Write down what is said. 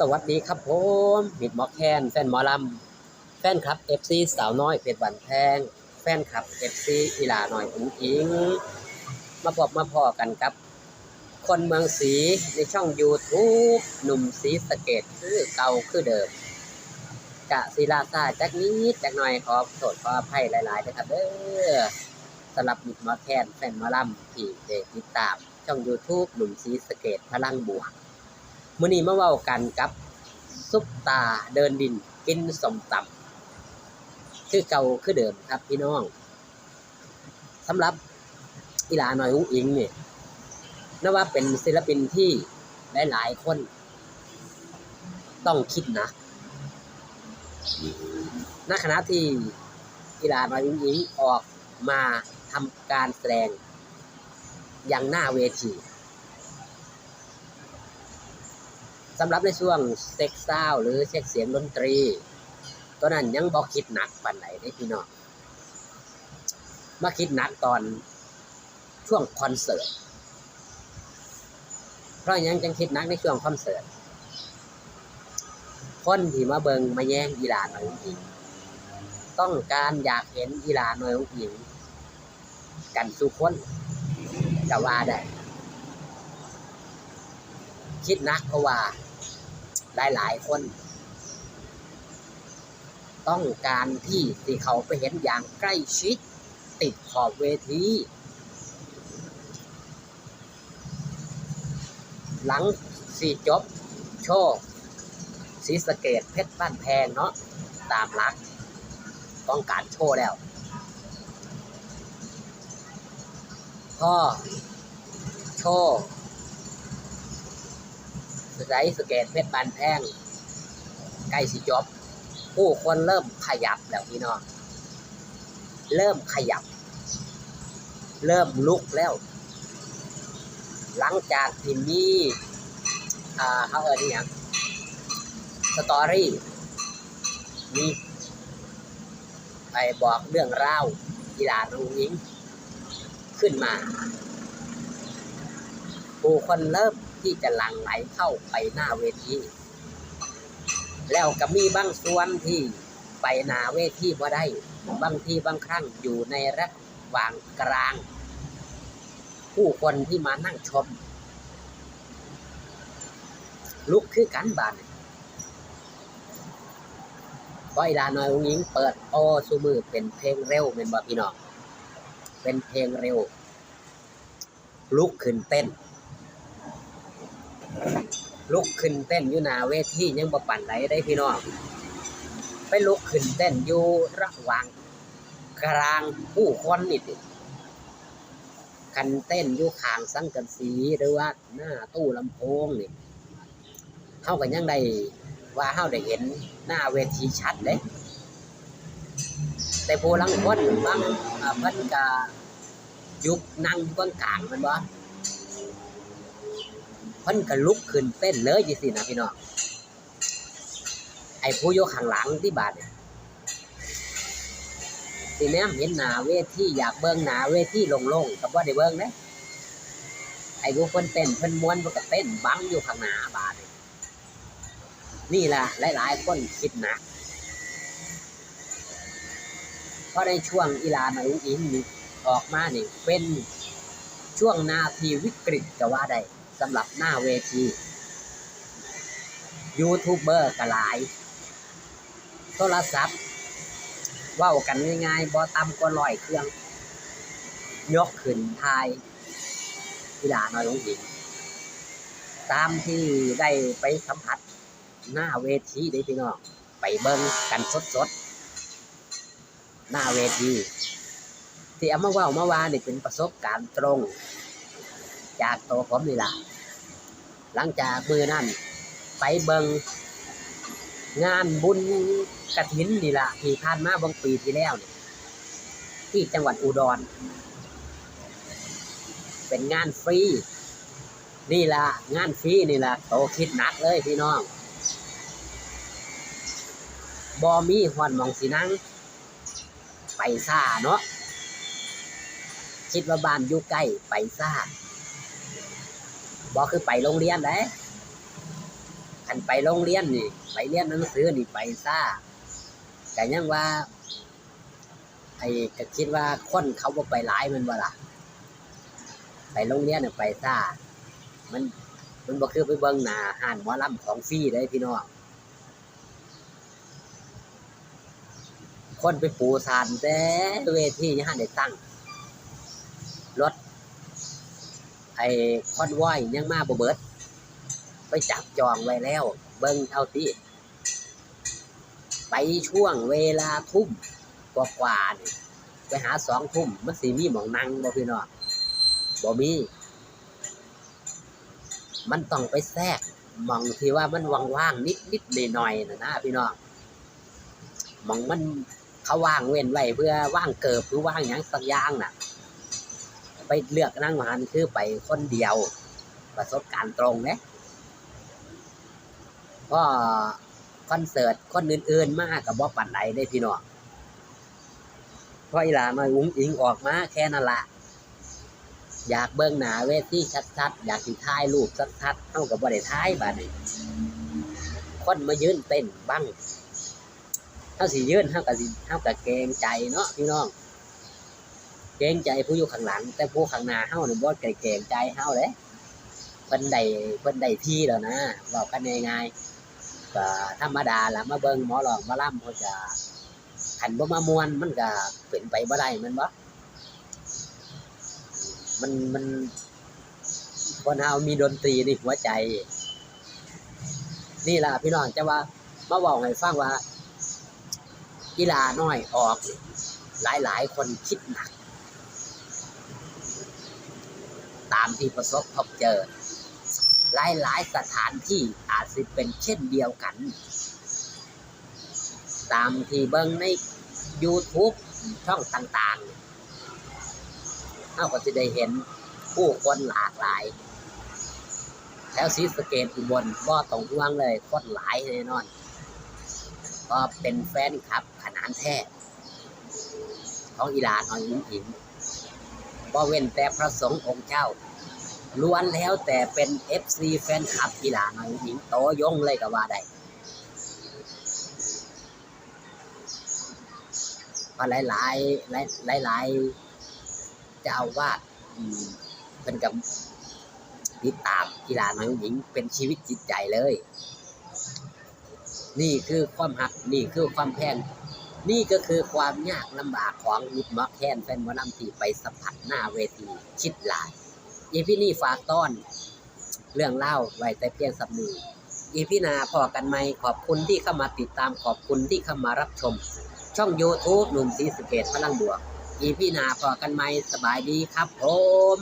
สวัสดีครับผมมิดหมอแคนแฟนหมอลำแฟนคลับ FC สาวน้อยเพชรบันแพง แฟนคลับ FC อีลาหน่อยอุ๋งอิง มาพบมาพอกันครับ คนเมืองศรีในช่อง YouTube หนุ่มศรีสเกดคือเก่าคือเดิมกะศิลาซาจักนิดจักหน่อยขอโทษขออภัยหลายๆนะครับเด้อสำหรับมิดหมอแคนแฟนหมอลำที่ได้ติดตามช่อง YouTube หนุ่มศรีสเกดพลังบวก มื้อนี้มาเว้ากันกับซุปตาเดินดินกินสมตำคือเก่าคือเดิมครับพี่น้องสำหรับอีลาหน่อยอุ้งอิงเนี่ยนับว่าเป็นศิลปินที่หลายๆคน ต้องคิดนะณขณะที่อีลาหน่อยอุ้งอิงออกมาทำการแสดงอย่างหน้าเวที สำหรับในช่วงเซ็กซ์าวหรือเช็คเสียงดนตรีตอนนั้นยังบอกคิดหนักปานไหนได้พี่น้องมาคิดหนักตอนช่วงคอนเสิร์ตเพราะยังจังคิดหนักในช่วงคอนเสิร์ตคนที่มาเบิงมาแย่งอีลาหน่อยอิงต้องการอยากเห็นอีลาหน่อยอิงกันสุกคนก็ว่าได้ คิดนักเพราะว่า หลายๆคน ต้องการที่ที่เขาไปเห็นอย่างใกล้ชิด ติดขอบเวทีหลังสี่จบ โชว์สีสเกตเพชรบ้านแพงเนาะตามหลัก ต้องการโชว์แล้วพ่อโชว์ ไลสเกตเพชรบานแพงใกล้สิจบ ผู้คนเริ่มขยับแล้วพี่น้องเริ่มขยับ เริ่มลุกแล้ว หลังจากที่มีเขาเอ่ยนี่ยังสตอรี่มีไปบอกเรื่องราวกีฬาลูยิงขึ้นมา ผู้คนเริ่ม ที่จะหลั่งไหลเข้าไปหน้าเวทีแล้วก็มีบางส่วนที่ไปหน้าเวทีบ่ได้ บางทีบางครั้งอยู่ในระหว่างกลาง ผู้คนที่มานั่งชม ลุกคือกันบานปอยดาหน้อยองหญิงเปิดโอซูมือเป็นเพลงเร็วเป็นบ่พี่น้องเป็นเพลงเร็ว ลุกขึ้นเต้น ลุกขึ้นเต้นอยู่หน้าเวทียังบ่ปั่นไหนได้พี่น้องไปลุกขึ้นเต้นอยู่ระหว่างกลางผู้คนนี่ติคันเต้นอยู่ข้างสังกะสีหรือว่าหน้าตู้ลำโพงนี่เฮาก็ยังได้ว่าเฮาได้เห็นหน้าเวทีชัดเด้แต่ผู้ลังคนบางอ่าเพิ่นก็ยุบนั่งอยู่กลางมันบ่ เพิ่นก็ลุกขึ้นเต้นเลยจังซี่นะพี่น้องไอ้ผู้ยู่ข้างหลังที่บาดเนี่ยสิแนมเห็นหน้าเวทีอยากเบิ่งหน้าเวทีโล่งก็บ่ได้เบิ่งเด้ไอ้ผู้เพิ่นเต้นเพิ่นม่วนเพิ่นก็เต้นบังอยู่ข้างหน้าบาดนี่นี่ล่ะหลายๆคนคิดหนักเพราะในช่วงอีลาน่อยอุ้งอิงนี่ออกมานี่เป็นช่วงนาทีวิกฤตก็ว่าได้ำหรับหน้าเวที ยูทูบเบอร์ก็หลาย โทรศัพท์ว้ากันง่ายๆบ่ต่ำกว่าร้อยเครื่อง ยกขึ้นทายกีฬาน้อยลงอีกตามที่ได้ไปสัมผัสหน้าเวทีได้พี่น้องไปเบิ่งกันสดๆ หน้าเวที ที่เอามาว้าเมาว่านี่เป็นประสบการณ์ตรง จากตัวผมนี่แหละ หลังจากมือนั่นไปเบิงงานบุญกระถินนี่ล่ะที่ผ่านมาบางปีที่แล้วนี่ที่จังหวัดอุดร เป็นงานฟรีนี่ล่ะงานฟรีนี่ล่ะโตคิดหนักเลยพี่น้องบอมีหอนมองสีนังไปซ่าเนาะคิดว่าบ้านอยู่ใกล้ไปซ่า บอกคือไปโรงเรียนแหละคันไปโรงเรียนนี่ ไปเรียนหนังสือนี่ไปซ่าแต่ยังว่า ไอ้ก็คิดว่าคนเขาบ่ไปหลายมันบ่ล่ะ ไปโรงเรียนน่ะไปซ่ามันมันบ่คือไปเบิ่งหน้าห้านหมอลำของฟรีเด้พี่น้องคนไปปูสานแต่เวทียังหันได้ตั้งรถ ไอ้คอนวอยยังมาบ่เบิด ไปจับจองไว้แล้ว เบิ่งเอาติไปช่วงเวลาทุ่มกว่าๆนี่ไปหาสองทุ่มมันสิมีหมองนั่งบ่พี่น้องบ่มี มันต้องไปแทรกมองที่ว่ามันว่างๆนิดๆหน่อยๆน่ะนะพี่น้องมองมันเขาว่างเว้นไว้เพื่อว่างเกิบหรือว่างหยังสักอย่างน่ะ ไปเลือกนั่งหันคือไปคนเดียว ประสบการณ์ตรงเนี่ยก็คอนเสิร์ตคนอื่นๆ มากกับบ่ปันใดได้พี่น้องเพราะอีหลามาอุ้งอิงออกมาแค่นั้นละอยากเบิ่งหนาเวทีชัดๆ อยากสิถ่ายรูปชัดๆเฮากับบ่ได้ถ่ายบาดนี้คนมายืนเต้นบ้างเฮาสิยืนเฮาก็สิเฮาก็เกงใจเนาะพี่น้อง เกรงใจผู้อยู่ข้างหลัง แต่ผู้ข้างหน้าเฮานี่บ่เกรงใจเฮาเด้เพิ่นได้เพิ่นได้ที่แล้วนะเว้ากันง่ายๆก็ธรรมดาล่ะมาเบิ่งหมอรองมอลำเพิ่นก็คันบ่มามวนมันก็เป็นไปบ่ได้ม่นบ่มันมันคนเฮามีดนตรีในหัวใจ นี่ล่ะพี่น้องจะว่ามาเว้าให้ฟังว่ากีฬาน้อยออก หลายๆ คนคิดหนัก ตามที่ประสบพบเจอ หลายๆสถานที่อาจจะเป็นเช่นเดียวกัน ตามที่เบิ่งใน YouTube ช่องต่างๆเราก็จะได้เห็นผู้คนหลากหลาย แล้วสีสเกตอุบลบ่ต้องห่วงเลยคนหลายแน่นอน ก็เป็นแฟนคลับขนานแท้ของอีลาน้อยหญิงหญิง บ่เว้นแต่พระสงฆ์องค์เจ้าล้วนแล้วแต่เป็น FC แฟนคลับอีหลาน้อยหญิงโตยงเลยก็ว่าได้เพราะหลายหลายหลายหลายหลายๆเจ้าอาวาดเป็นกับติดตามกีฬาหน้อยหญิงเป็นชีวิตจิตใจเลย นี่คือความหักนี่คือความแพงนี่ก็คือความยากลำบากของมิดมัก ทนแฟนหมอลำที่ไปสัมผัสหน้าเวทีชิดหลายอีพี่นี่ฝากต้อน เรื่องเล่าไว้แต่เพียงสำนีอีพี่นาพอกันไหมขอบคุณที่เข้ามาติดตามขอบคุณที่เข้ามารับชม ช่อง YouTube หนุ่มสีสเกตพลังบวก อีพี่นาพอกันไหมสบายดีครับผม